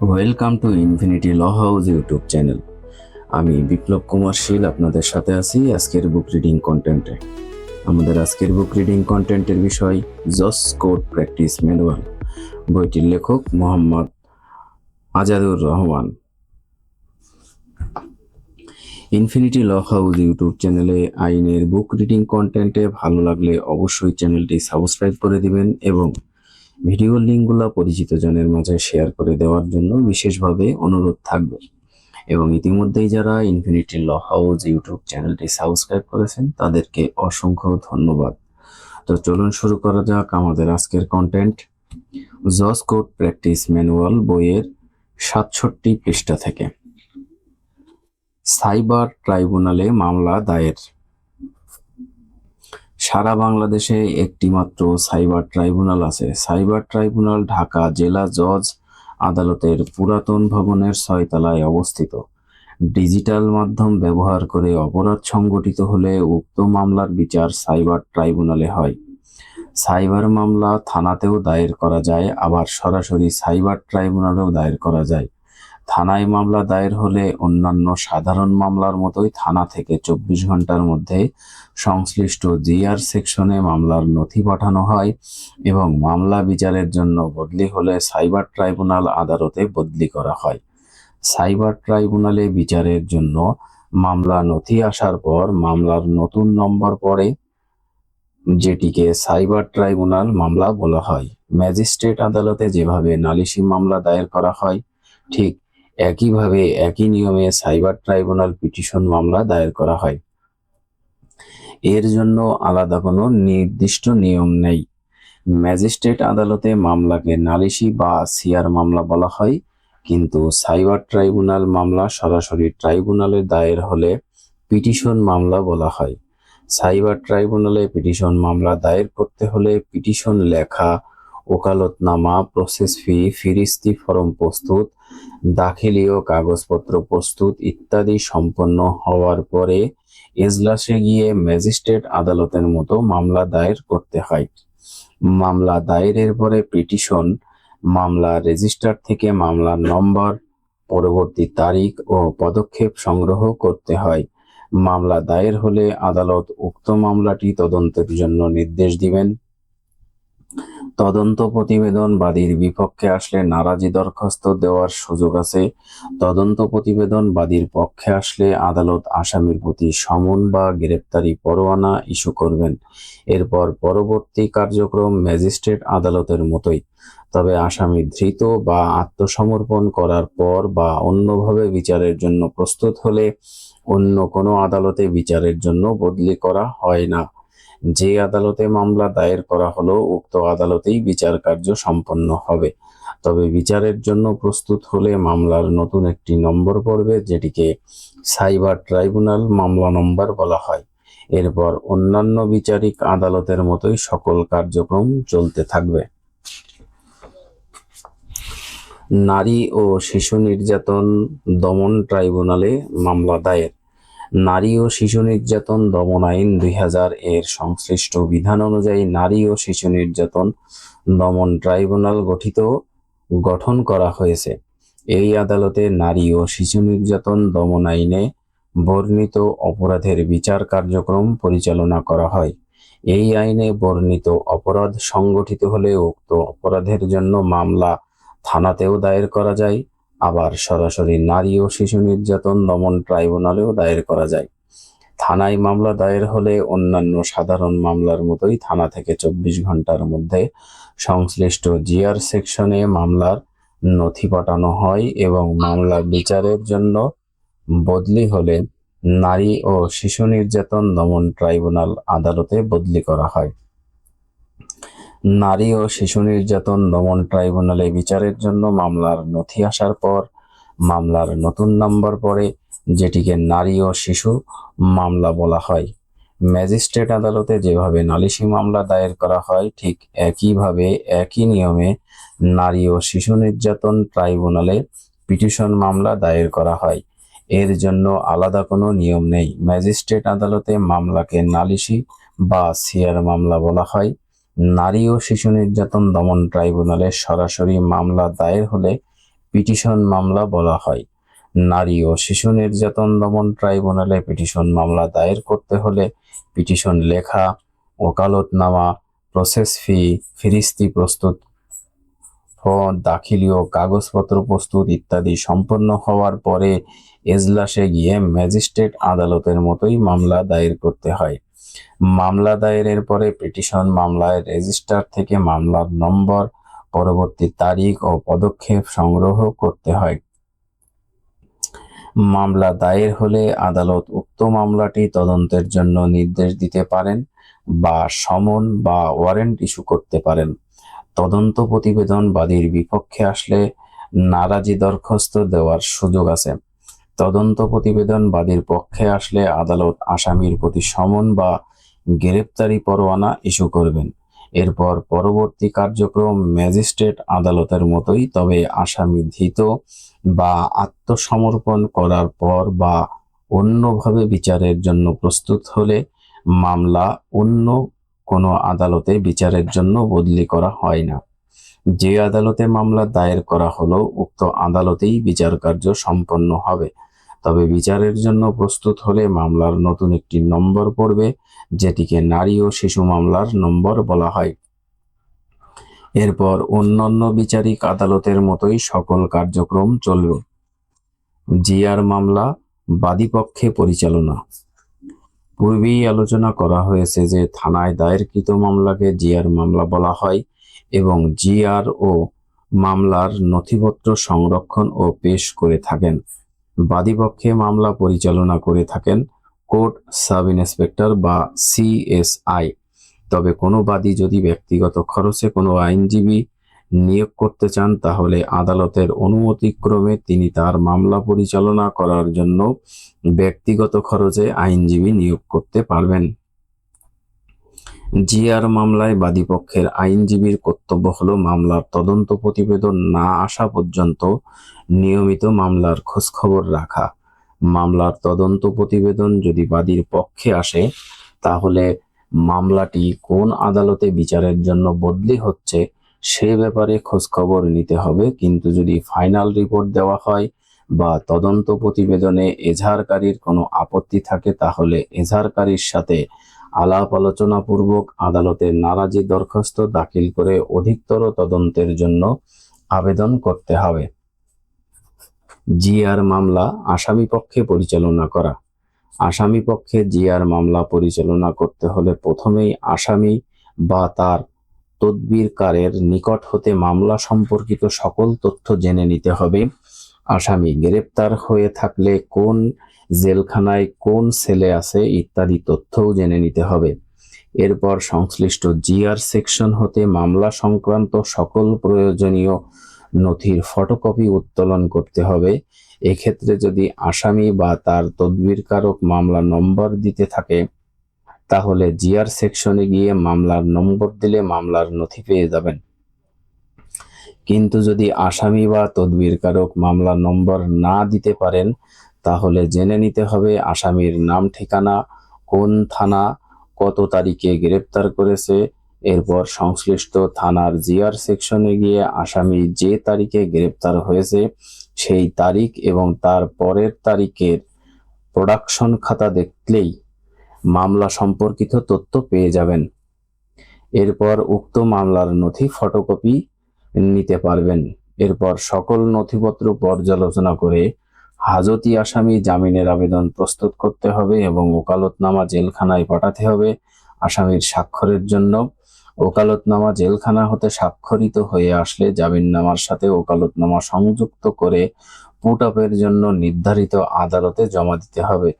Welcome to infinity law house YouTube channel আমি বিপ্লব কুমার শীল আপনাদের সাথে আছি আজকের বুক রিডিং কন্টেন্টে আমাদের আজকের বুক রিডিং কন্টেন্টের বিষয় জস কোড প্র্যাকটিস ম্যানুয়াল বইটির লেখক Mohammad Azadur Rahman. Infinity law house YouTube চ্যানেলে আইনের বুক রিডিং কন্টেন্টে ভালো লাগলে অবশ্যই চ্যানেলটি সাবস্ক্রাইব করে দিবেন এবং ভিডিওর লিঙ্কগুলো পরিচিত জনের মাঝে শেয়ার করে দেওয়ার জন্য বিশেষভাবে অনুরোধ থাকবে। এবং ইতিমধ্যেই যারা ইনফিনিটি ল হাউস ইউটিউব চ্যানেলটি সাবস্ক্রাইব করেছেন, তাদেরকে অসংখ্য ধন্যবাদ। তো চলুন শুরু করা যাক আমাদের আজকের কন্টেন্ট জস কোড প্র্যাকটিস ম্যানুয়াল বইয়ের সাতষট্টি পৃষ্ঠা থেকে। সাইবার ট্রাইব্যুনালে মামলা দায়ের। সারা বাংলাদেশে একটিমাত্র সাইবার ট্রাইব্যুনাল আছে। সাইবার ট্রাইব্যুনাল ঢাকা জেলা জজ আদালতের পুরাতন ভবনের ছয়তলায় অবস্থিত। ডিজিটাল মাধ্যম ব্যবহার করে অপরাধ সংগঠিত হলে উক্ত মামলার বিচার সাইবার ট্রাইব্যুনালে হয়। সাইবার মামলা থানাতেও দায়ের করা যায়, আবার সরাসরি সাইবার ট্রাইব্যুনালেও দায়ের করা যায়। থানায় মামলা দায়ের হলে অন্যান্য সাধারণ মামলার মতোই থানা থেকে চব্বিশ ঘণ্টার মধ্যে সংশ্লিষ্ট জিআর সেকশনে মামলার নথি পাঠানো হয় এবং মামলা বিচারের জন্য বদলি হলে সাইবার ট্রাইব্যুনাল আদালতে বদলি করা হয়। সাইবার ট্রাইব্যুনালে বিচারের জন্য মামলা নথি আসার পর মামলার নতুন নম্বর পড়ে, যেটিকে সাইবার ট্রাইব্যুনাল মামলা বলা হয়। ম্যাজিস্ট্রেট আদালতে যেভাবে নালিশি মামলা দায়ের করা হয়, ঠিক একইভাবে একই নিয়মে সাইবার ট্রাইব্যুনাল পিটিশন মামলা দায়ের করা হয়। এর জন্য আলাদা কোনো নির্দিষ্ট নিয়ম নেই। ম্যাজিস্ট্রেট আদালতে মামলাকে নালিশি বা সিআর মামলা বলা হয়, কিন্তু সাইবার ট্রাইব্যুনাল মামলা সরাসরি ট্রাইব্যুনালে দায়ের হলে পিটিশন মামলা বলা হয়। সাইবার ট্রাইব্যুনালে পিটিশন মামলা দায়ের করতে হলে পিটিশন লেখা, ওকালতনামা, প্রসেস ফি, ফিরিস্তি ফরম প্রস্তুত দাখিলীয় কাগজপত্র প্রস্তুত ইত্যাদি সম্পন্ন হওয়ার পরে এজলাসে গিয়ে ম্যাজিস্ট্রেট আদালতের মতো মামলা দায়ের করতে হয়। মামলা দায়েরের পরে পিটিশন, মামলা রেজিস্টার থেকে মামলার নম্বর, পরবর্তী তারিখ ও পদক্ষেপ সংগ্রহ করতে হয়। মামলা দায়ের হলে আদালত উক্ত মামলাটি তদন্তের জন্য নির্দেশ দিবেন। তদন্ত প্রতিবেদন বাদীর বিপক্ষে আসলে নারাজি দরখাস্ত দেওয়ার সুযোগ আছে। তদন্ত প্রতিবেদন বাদীর পক্ষে আসলে আদালত আসামির প্রতি সমন বা গ্রেপ্তারি পরোয়ানা ইস্যু করবেন। এরপর পরবর্তী কার্যক্রম ম্যাজিস্ট্রেট আদালতের মতোই। তবে আসামি ধৃত বা আত্মসমর্পণ করার পর বা অন্যভাবে বিচারের জন্য প্রস্তুত হলে অন্য কোনো আদালতে বিচারের জন্য বদলি করা হয় না। যে আদালতে মামলা দায়ের করা হলো, উক্ত আদালতেই বিচার কার্য সম্পন্ন হবে। তবে বিচারের জন্য প্রস্তুত হলে মামলার নতুন একটি নম্বর পড়বে, যেটিকে সাইবার ট্রাইব্যুনাল মামলা নম্বর বলা হয়। এরপর অন্যান্য বিচারিক আদালতের মতোই সকল কার্যক্রম চলতে থাকবে। নারী ও শিশু নির্যাতন দমন ট্রাইব্যুনালে মামলা দায়ের। নারী ও শিশু নির্যাতন দমন আইন দুই হাজার এর সংশ্লিষ্ট বিধান অনুযায়ী নারী ও শিশু নির্যাতন দমন ট্রাইব্যুনাল গঠিত গঠন করা হয়েছে। এই আদালতে নারী ও শিশু নির্যাতন দমন আইনে বর্ণিত অপরাধের বিচার কার্যক্রম পরিচালনা করা হয়। এই আইনে বর্ণিত অপরাধ সংগঠিত হলে উক্ত অপরাধের জন্য মামলা থানাতেও দায়ের করা যায় আবার সরাসরি নারী ও শিশু নির্যাতন দমন ট্রাইব্যুনালেও দায়ের করা যায়। থানায় মামলা দায়ের হলে অন্যান্য সাধারণ মামলার মতোই থানা থেকে চব্বিশ ঘণ্টার মধ্যে সংশ্লিষ্ট জিআর সেকশনে মামলার নথি পাঠানো হয় এবং মামলা বিচারের জন্য বদলি হলে নারী ও শিশু নির্যাতন দমন ট্রাইব্যুনাল আদালতে বদলি করা হয়। নারী ও শিশু নির্যাতন দমন ট্রাইব্যুনালে বিচারের জন্য মামলার নথি আসার পর মামলার নতুন নম্বর পড়ে, যেটিকে নারী ও শিশু মামলা বলা হয়। ম্যাজিস্ট্রেট আদালতে যেভাবে নালিশি মামলা দায়ের করা হয়, ঠিক একইভাবে একই নিয়মে নারী ও শিশু নির্যাতন ট্রাইব্যুনালে পিটিশন মামলা দায়ের করা হয়। এর জন্য আলাদা কোনো নিয়ম নেই। ম্যাজিস্ট্রেট আদালতে মামলাকে নালিশি বা সিয়ার মামলা বলা হয়। নারী ও শিশু নির্যাতন দমন ট্রাইব্যুনালে সরাসরি মামলা দায়ের হলে পিটিশন মামলা বলা হয়। নারী ও শিশু নির্যাতন দমন ট্রাইব্যুনালে পিটিশন মামলা দায়ের করতে হলে পিটিশন লেখা, ওকালতনামা, প্রসেস ফি, ফিরিস্তি প্রস্তুত ও দাখিলীয় কাগজপত্র প্রস্তুত ইত্যাদি সম্পন্ন হওয়ার পরে এজলাসে গিয়ে ম্যাজিস্ট্রেট আদালতের মতোই মামলা দায়ের করতে হয়। মামলা দায়েরের পরে পিটিশন মামলায় রেজিস্টার থেকে মামলার নম্বর, পরবর্তী তারিখ ও পদক্ষেপ সংগ্রহ করতে হয়। মামলা দায়ের হলে আদালত উক্ত মামলাটি তদন্তের জন্য নির্দেশ দিতে পারেন বা সমন বা ওয়ারেন্ট ইস্যু করতে পারেন। তদন্ত প্রতিবেদন বাদীর বিপক্ষে আসলে নারাজি দরখাস্ত দেওয়ার সুযোগ আছে। তদন্ত প্রতিবেদন বাদীর পক্ষে আসলে আদালত আসামির প্রতি সমন বা গ্রেপ্তারি পরোয়ানা ইস্যু করবেন। এরপর পরবর্তী কার্যক্রম ম্যাজিস্ট্রেট আদালতের মতোই, তবে আসামি ধৃত বা আত্মসমর্পণ করার পর বা অন্যভাবে বিচারের জন্য প্রস্তুত হলে মামলা অন্য কোনো আদালতে বিচারের জন্য বদলি করা হয় না। যে আদালতে মামলা দায়ের করা হলো, উক্ত আদালতেই বিচার কার্য সম্পন্ন হবে। তবে বিচারের জন্য প্রস্তুত হলে মামলার নতুন একটি নম্বর পড়বে, যেটিকে নারী ও শিশু মামলার নম্বর বলা হয়। এরপর অন্যান্য বিচারিক আদালতের মতোই সকল কার্যক্রম চলবে। জিআর মামলা বাদীপক্ষে পরিচালনা। পূর্বেই আলোচনা করা হয়েছে যে থানায় দায়েরকৃত মামলাকে জিআর মামলা বলা হয় এবং জিআর ও মামলার নথিপত্র সংরক্ষণ ও পেশ করে থাকেন। বাদীপক্ষে মামলা পরিচালনা করে থাকেন কোর্ট সাব ইন্সপেক্টর বা সিএসআই তবে কোনো বাদী যদি ব্যক্তিগত খরচে কোনো আইনজীবী নিয়োগ করতে চান, তাহলে আদালতের অনুমতিক্রমে তিনি তার মামলা পরিচালনা করার জন্য ব্যক্তিগত খরচে আইনজীবী নিয়োগ করতে পারবেন। জিআর মামলায় বাদীপক্ষের আইনজীবীর কর্তব্য হলো মামলার তদন্ত প্রতিবেদন না আসা পর্যন্ত নিয়মিত মামলার খোঁজখবর রাখা। মামলার তদন্ত প্রতিবেদন যদি বাদীর পক্ষে আসে, তাহলে মামলাটি কোন আদালতে বিচারের জন্য বদলি হচ্ছে সে ব্যাপারে খোঁজখবর নিতে হবে। কিন্তু যদি ফাইনাল রিপোর্ট দেওয়া হয় বা তদন্ত প্রতিবেদনে এজাহারকারীর কোনো আপত্তি থাকে, তাহলে এজাহারকারীর সাথে আলাপ আলোচনা পূর্বক আদালতে নারাজি দরখাস্ত দাখিল করে অধিকতর তদন্তের জন্য আবেদন করতে হবে। জিআর মামলা আসামি পক্ষে পরিচালনা করা। আসামি পক্ষে জিআর মামলা পরিচালনা করতে হলে প্রথমেই আসামি বা তার তদবিরকারের নিকট হতে মামলা সম্পর্কিত সকল তথ্য জেনে নিতে হবে। আসামি গ্রেপ্তার হয়ে থাকলে কোন জেলখানায় কোন সেলে আছে ইত্যাদি তথ্যও জেনে নিতে হবে। এরপর সংশ্লিষ্ট জিআর সেকশন হতে মামলা সংক্রান্ত সকল প্রয়োজনীয় নথির ফটোকপি উত্তোলন করতে হবে। এক্ষেত্রে যদি আসামি বা তার তদবিরকারক মামলা নম্বর দিতে থাকে, তাহলে জিআর সেকশনে গিয়ে মামলার নম্বর দিলে মামলার নথি পেয়ে যাবেন। কিন্তু যদি আসামি বা তদবিরকারক মামলা নম্বর না দিতে পারেন তাহলে জেনে নিতে হবে আসামির নাম ঠিকানা, কোন থানা, কত তারিখে গ্রেপ্তার করেছে। এরপর সংশ্লিষ্ট থানার জিআর সেকশনে গিয়ে আসামি যে তারিখে গ্রেপ্তার হয়েছে, সেই তারিখ এবং তার পরের তারিখের প্রোডাকশন খাতা দেখলেই মামলা সম্পর্কিত তথ্য পেয়ে যাবেন। এরপর উক্ত মামলার নথি ফটোকপি নিতে পারবেন। এরপর সকল নথিপত্র পর্যালোচনা করে হাজতি আসামি জামিনের আবেদন প্রস্তুত করতে হবে এবং ওকালতনামা জেলখানায় পাঠাতে হবে। আসামির স্বাক্ষরের জন্য ওকালতনামা জেলখানা হতে স্বাক্ষরিত হয়ে আসলে জামিননামার সাথে ওকালতনামা সংযুক্ত করে পুট আপের জন্য নির্ধারিত আদালতে জমা দিতে হবে।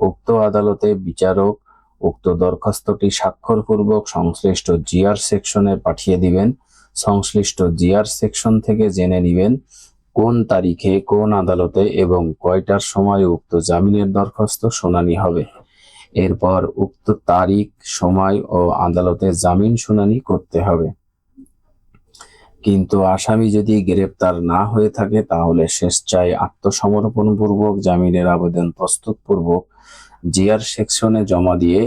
উক্ত আদালতে বিচারক উক্ত দরখাস্তটি স্বাক্ষরপূর্বক সংশ্লিষ্ট জিআর সেকশনে পাঠিয়ে দিবেন। সংশ্লিষ্ট জিআর সেকশন থেকে জেনে নেবেন কোন তারিখে, কোন আদালতে এবং কয়টার সময় উক্ত জামিনের দরখাস্ত শুনানি হবে? এরপর উক্ত তারিখ, সময় ও আদালতে জামিন শুনানি করতে হবে। কিন্তু আসামি যদি গ্রেপ্তার না হয়ে থাকে, তাহলে স্বেচ্ছায় আত্মসমর্পণ পূর্বক জামিনের আবেদন প্রস্তুত পূর্বক জিআর সেকশনে জমা দিয়ে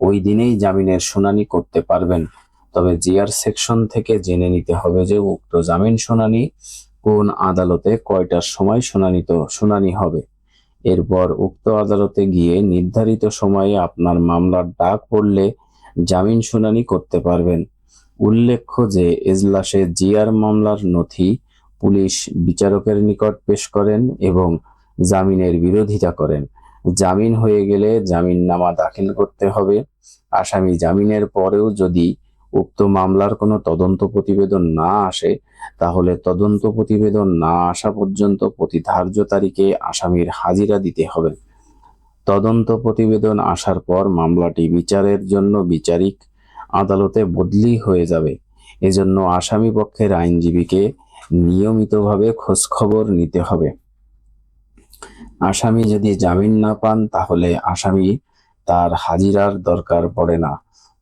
ওই দিনেই জামিনের শুনানি করতে পারবেন। তবে জিআর সেকশন থেকে জেনে নিতে হবে যে উক্ত জামিন শুনানি কোন আদালতে কয়টার সময় শুনানি তো শুনানি হবে? এরপর উক্ত আদালতে গিয়ে নির্ধারিত সময়ে আপনার মামলার ডাক পড়লে জামিন শুনানি করতে পারবেন। উল্লেখ্য যে এজলাসে জিয়ার মামলার নথি পুলিশ বিচারকের নিকট পেশ করেন এবং জামিনের বিরোধিতা করেন। জামিন হয়ে গেলে জামিননামা দাখিল করতে হবে। আসামি জামিনের পরেও যদি উক্ত মামলার কোনো তদন্ত প্রতিবেদন না আসে, তাহলে তদন্ত প্রতিবেদন না আসা পর্যন্ত প্রতি ধার্য তারিখে আসামির হাজিরা দিতে হবে। তদন্ত প্রতিবেদন আসার পর মামলাটি বিচারের জন্য বিচারিক আদালতে বদলি হয়ে যাবে। এজন্য আসামি পক্ষের আইনজীবীকে নিয়মিতভাবে খোঁজখবর নিতে হবে। আসামি যদি জামিন না পান, তাহলে আসামি তার হাজিরার দরকার পড়ে না।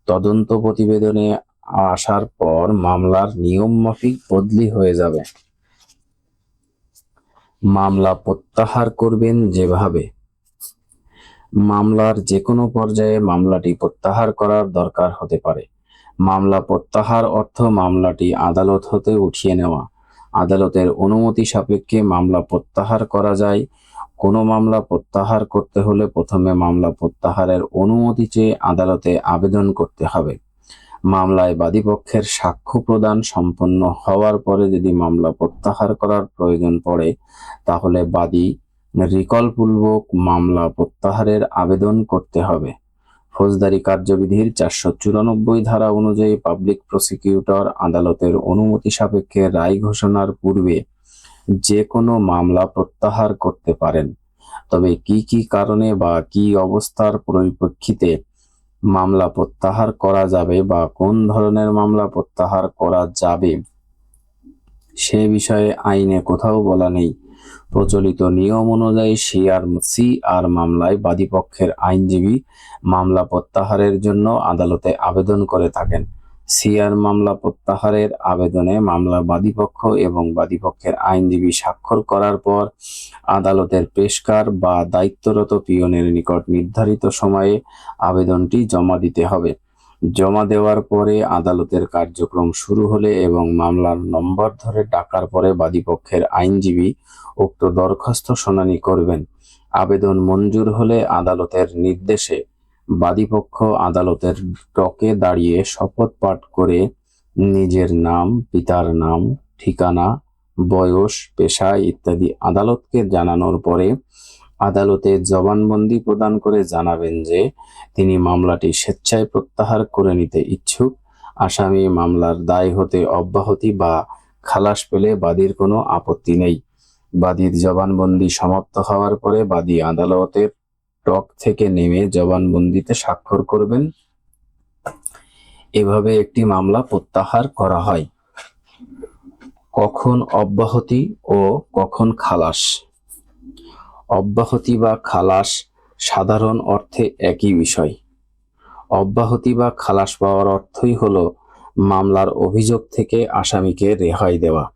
তদন্ত প্রতিবেদনে আসার পর মামলার নিয়ম মাফিক বদলি হয়ে যাবে। মামলা প্রত্যাহার করবেন যেভাবে। মামলার যে কোনো পর্যায়ে মামলাটি প্রত্যাহার করার দরকার হতে পারে। মামলা প্রত্যাহার অর্থ মামলাটি আদালত হতে উঠিয়ে নেওয়া। আদালতের অনুমতি সাপেক্ষে মামলা প্রত্যাহার করা যায় কোনো মামলা প্রত্যাহার করতে হলে প্রথমে মামলা প্রত্যাহারের অনুমতি চেয়ে আদালতে আবেদন করতে হবে। মামলায় বাদীপক্ষের সাক্ষ্য প্রদান সম্পন্ন হওয়ার পরে যদি মামলা প্রত্যাহার করার প্রয়োজন পড়ে, তাহলে বাদী রিকলপূর্বক মামলা প্রত্যাহারের আবেদন করতে হবে। ফৌজদারি কার্যবিধির চারশো চুরানব্বই ধারা অনুযায়ী পাবলিক প্রসিকিউটর আদালতের অনুমতি সাপেক্ষে রায় ঘোষণার পূর্বে যে কোনো মামলা প্রত্যাহার করতে পারেন। তবে কি কি কারণে বা কি অবস্থার পরিপ্রেক্ষিতে মামলা প্রত্যাহার করা যাবে বা কোন ধরনের মামলা প্রত্যাহার করা যাবে, সে বিষয়ে আইনে কোথাও বলা নেই। প্রচলিত নিয়ম অনুযায়ী সিআর সি আর মামলায় বাদীপক্ষের আইনজীবী মামলা প্রত্যাহারের জন্য আদালতে আবেদন করে থাকেন। সিআর মামলা প্রত্যাহারের আবেদনে মামলার বাদীপক্ষ এবং বাদীপক্ষের আইনজীবী স্বাক্ষর করার পর আদালতের পেশকার বা দায়িত্বরত পিয়নের নিকট নির্ধারিত সময়ে আবেদনটি জমা দিতে হবে। জমা দেওয়ার পরে আদালতের কার্যক্রম শুরু হলে এবং মামলার নম্বর ধরে ডাকার পরে বাদীপক্ষের আইনজীবী উক্ত দরখাস্ত শুনানি করবেন। আবেদন মঞ্জুর হলে আদালতের নির্দেশে বাদীপক্ষ আদালতের টকে দাঁড়িয়ে শপথ পাঠ করে নিজের নাম, পিতার নাম, ঠিকানা, বয়স, পেশা ইত্যাদি আদালতকে জানানোর পরে আদালতে জবানবন্দি প্রদান করে জানাবেন যে তিনি মামলাটি স্বেচ্ছায় প্রত্যাহার করে নিতে ইচ্ছুক। আসামি মামলার দায় হতে অব্যাহতি বা খালাস পেলে বাদীর কোনো আপত্তি নেই। বাদীর জবানবন্দি সমাপ্ত হওয়ার পরে বাদী আদালতের টক থেকে নেমে জবানবন্দিতে স্বাক্ষর করবেন। এভাবে একটি মামলা প্রত্যাহার করা হয়। কখন অব্যাহতি ও কখন খালাস? অব্যাহতি বা খালাস সাধারণ অর্থে একই বিষয়। অব্যাহতি বা খালাস পাওয়ার অর্থই হল মামলার অভিযোগ থেকে আসামিকে রেহাই দেওয়া।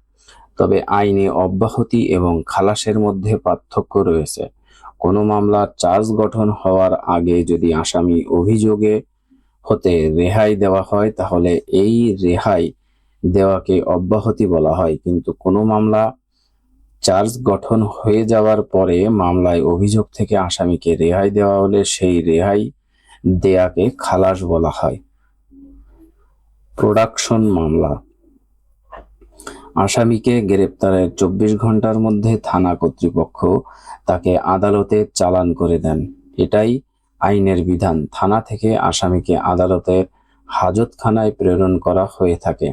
তবে আইনে অব্যাহতি এবং খালাসের মধ্যে পার্থক্য রয়েছে। কোনো মামলার চার্জ গঠন হওয়ার আগে যদি আসামি অভিযোগে হতে রেহাই দেওয়া হয়, তাহলে এই রেহাই দেওয়াকে অব্যাহতি বলা হয়। কিন্তু কোনো মামলা চার্জ গঠন হয়ে যাওয়ার পরে মামলায় অভিযোগ থেকে আসামিকে রেহাই দেওয়া হলে সেই রেহাই দেয়াকে খালাস বলা হয়। প্রোডাকশন মামলা। আসামিকে গ্রেপ্তারের চব্বিশ ঘণ্টার মধ্যে থানা কর্তৃপক্ষ তাকে আদালতে চালান করে দেন। এটাই আইনের বিধান। থানা থেকে আসামিকে আদালতের হাজতখানায় প্রেরণ করা হয়ে থাকে।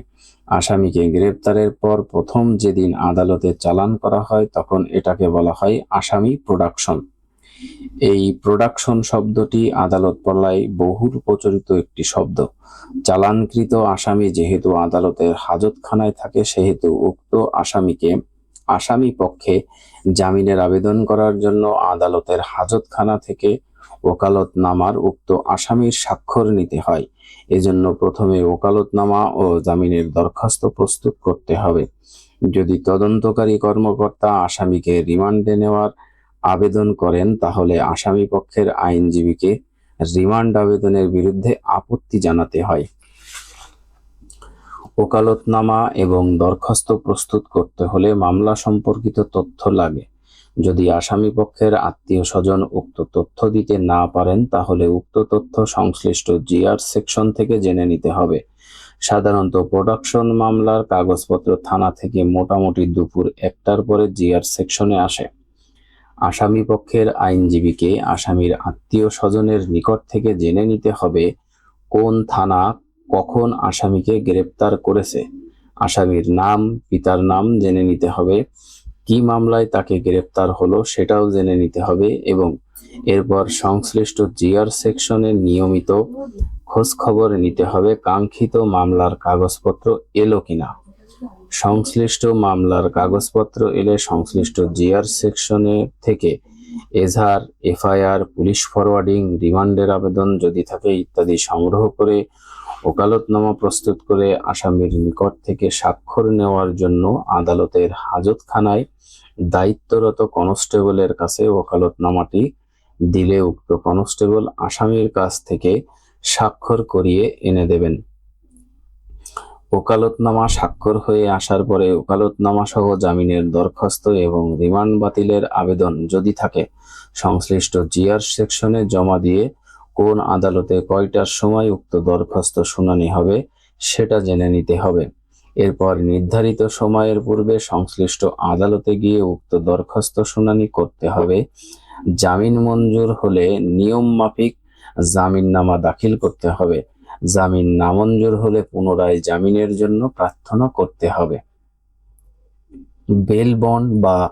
আসামিকে গ্রেপ্তারের পর প্রথম যেদিন আদালতে চালান করা হয়, তখন এটাকে বলা হয় আসামি প্রোডাকশন। এই প্রোডাকশন শব্দটি আদালত পল্লায় বহুল প্রচলিত একটি শব্দ। চালানকৃত আসামি যেহেতু আদালতের হাজতখানায় থাকে, সেহেতু উক্ত আসামিকে আসামি পক্ষে জামিনের আবেদন করার জন্য আদালতের হাজতখানা থেকে ওকালতনামার উক্ত আসামির স্বাক্ষর নিতে হয়। এজন্য প্রথমে ওকালতনামা ও জামিনের দরখাস্ত প্রস্তুত করতে হবে। যদি তদন্তকারী কর্মকর্তা আসামিকে রিমান্ডে নেওয়ার আবেদন করেন, তাহলে আসামি পক্ষের আইনজীবীকে রিমান্ড আবেদনের বিরুদ্ধে আপত্তি জানাতে হয়। ওকালতনামা এবং দরখাস্ত প্রস্তুত করতে হলে মামলা সম্পর্কিত তথ্য লাগে। যদি আসামি পক্ষের আত্মীয় স্বজন উক্ত তথ্য দিতে না পারেন, তাহলে উক্ত তথ্য সংশ্লিষ্ট জিআর সেকশন থেকে জেনে নিতে হবে। সাধারণত প্রোডাকশন মামলার কাগজপত্র থানা থেকে মোটামুটি দুপুর একটার পরে জিআর সেকশনে আসে। আসামি পক্ষের আইনজীবীকে আসামির আত্মীয় স্বজনের নিকট থেকে জেনে নিতে হবে কোন থানা কখন আসামিকে গ্রেপ্তার করেছে। আসামির নাম, পিতার নাম জেনে নিতে হবে, কি মামলায় তাকে গ্রেপ্তার হলো সেটাও জেনে নিতে হবে এবং এরপর সংশ্লিষ্ট জিআর সেকশনে নিয়মিত খোঁজ খবর নিতে হবে, কাঙ্ক্ষিত মামলার কাগজপত্র এলো কিনা। সংশ্লিষ্ট মামলার কাগজপত্র এলে সংশ্লিষ্ট জিআর সেকশনে থেকে এজাহার এফআইআর, পুলিশ ফরওয়ার্ডিং রিমান্ডের আবেদন যদি থাকে ইত্যাদি সংগ্রহ করে ওকালতনামা প্রস্তুত করে আসামির নিকট থেকে স্বাক্ষর নেওয়ার জন্য আদালতের হাজতখানায় দায়িত্বরত কনস্টেবলের কাছে ওকালতনামাটি দিলে উক্ত কনস্টেবল আসামির কাছ থেকে স্বাক্ষর করিয়ে এনে দেবেন। ওকালতনামা স্বাক্ষর হয়ে আসার পরে ওকালতনামা সহ জামিনের দরখাস্ত এবং রিমান্ড বাতিলের আবেদন যদি থাকে, সংশ্লিষ্ট জিআর সেকশনে জমা দিয়ে কোন আদালতে কয়টার সময় উক্ত দরখাস্ত শুনানি হবে সেটা জেনে নিতে হবে। এরপর নির্ধারিত সময়ের পূর্বে সংশ্লিষ্ট আদালতে গিয়ে উক্ত দরখাস্ত শুনানি করতে হবে। জামিন মঞ্জুর হলে নিয়ম মাফিক জামিননামা দাখিল করতে হবে। জামিন নামঞ্জুর হলে পুনরায় জামিনের জন্য প্রার্থনা করতে হবে। বেল বন্ড বা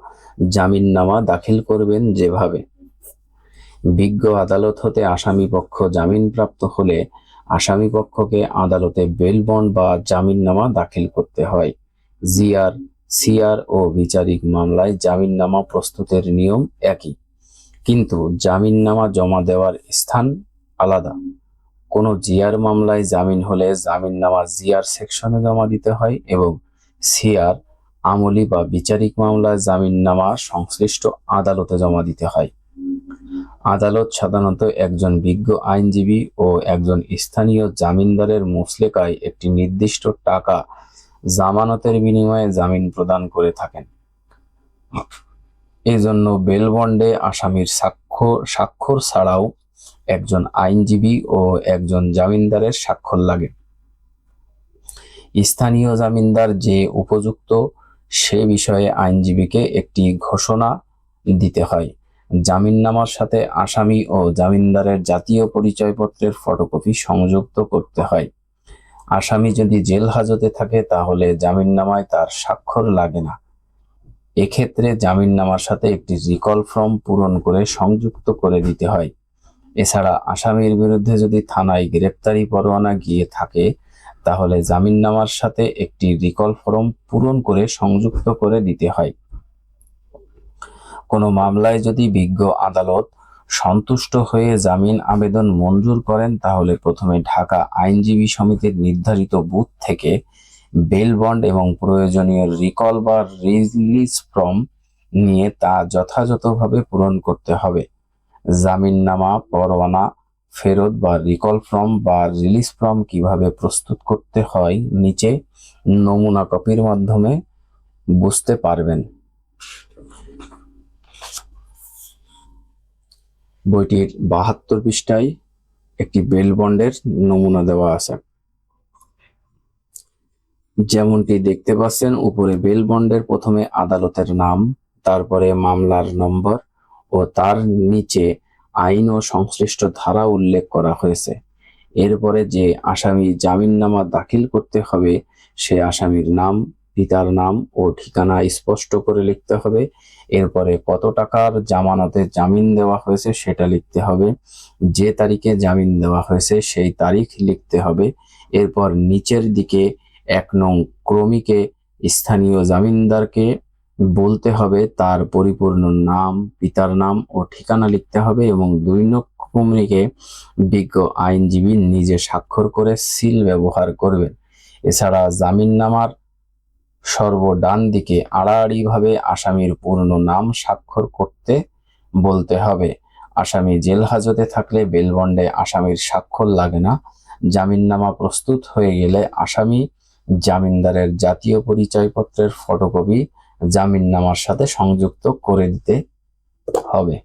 জামিননামা দাখিল করবেন যেভাবে। বিজ্ঞ আদালত হতে আসামি পক্ষ জামিনপ্রাপ্ত হলে আসামি পক্ষকে আদালতে বেল বন্ড বা জামিননামা দাখিল করতে হয়। জিআর, সিআর ও বিচারিক মামলায় জামিননামা প্রস্তুতের নিয়ম একই। কিন্তু জামিননামা জমা দেওয়ার স্থান আলাদা। কোনো জিয়ার মামলায় জামিন হলে জামিননামা জিয়ার সেকশনে জমা দিতে হয় এবং সিআর, আমলি বা বিচারিক মামলায় জামিননামা সংশ্লিষ্ট আদালতে জমা দিতে হয়। আদালত সাধারণত একজন বিজ্ঞ আইনজীবী ও একজন স্থানীয় জামিনদারের মুসলেকায় একটি নির্দিষ্ট টাকা জামানতের বিনিময়ে জামিন প্রদান করে থাকেন। এজন্য বেল বন্ডে আসামির সাক্ষ্য স্বাক্ষর ছাড়াও একজন আইনজীবী ও একজন জামিনদারের স্বাক্ষর লাগে। স্থানীয় জামিনদার যে উপযুক্ত, সে বিষয়ে আইনজীবীকে একটি ঘোষণা দিতে হয়। জামিননামার সাথে আসামি ও জামিনদারের জাতীয় পরিচয়পত্রের ফটোকপি সংযুক্ত করতে হয়। আসামি যদি জেল হাজতে থাকে, তাহলে জামিননামায় তার স্বাক্ষর লাগে না। এক্ষেত্রে জামিননামার সাথে একটি রিকল ফর্ম পূরণ করে সংযুক্ত করে দিতে হয়। এছাড়া আসামির বিরুদ্ধে যদি থানায় গ্রেপ্তারি পরোয়ানা গিয়ে থাকে, তাহলে জামিননামার সাথে একটি রিকল ফর্ম পূরণ করে সংযুক্ত করে দিতে হয়। কোনো মামলায় যদি বিজ্ঞ আদালত সন্তুষ্ট হয়ে জামিন আবেদন মঞ্জুর করেন, তাহলে প্রথমে ঢাকা আইনজীবী সমিতির নির্ধারিত বুথ থেকে বেল বন্ড এবং প্রয়োজনীয় রিকল বা রিলিজ ফর্ম নিয়ে তা যথাযথভাবে পূরণ করতে হবে। জামিননামা পরোয়ানা, ফেরত বা রিকল ফর্ম বা রিলিজ ফর্ম কীভাবে প্রস্তুত করতে হয় নিচে নমুনা কপির মাধ্যমে বুঝতে পারবেন। বইটির বাহাত্তর পৃষ্ঠায় একটি বেল বন্ডের নমুনা দেওয়া আছে। যেমনটি দেখতে পাচ্ছেন, উপরে বেল বন্ডের প্রথমে আদালতের নাম, তারপরে মামলার নম্বর ও তার নিচে আইন ও সংশ্লিষ্ট ধারা উল্লেখ করা হয়েছে। এরপরে যে আসামি জামিননামা দাখিল করতে হবে, সে আসামির নাম, পিতার নাম ও ঠিকানা স্পষ্ট করে লিখতে হবে। এরপরে কত টাকার জামানতে জামিন দেওয়া হয়েছে সেটা লিখতে হবে। যে তারিখে জামিন দেওয়া হয়েছে সেই তারিখ লিখতে হবে। এরপর নিচের দিকে এক নং ক্রমিকে স্থানীয় জামিনদারকে বলতে হবে, তার পরিপূর্ণ নাম, পিতার নাম ও ঠিকানা লিখতে হবে এবং দুই নং ক্রমিকে বিজ্ঞ আইনজীবী নিজে স্বাক্ষর করে সিল ব্যবহার করবেন। এছাড়া জামিননামার সর্বডান দিকে আড়াআড়িভাবে আসামির পূর্ণ নাম স্বাক্ষর করতে বলতে হবে। আসামি জেল হাজতে থাকলে বেলবন্ডে আসামির স্বাক্ষর লাগে না। জামিননামা প্রস্তুত হয়ে গেলে আসামি জামিনদারের জাতীয় পরিচয়পত্রের ফটোকপি জামিননামার সাথে সংযুক্ত করে দিতে হবে।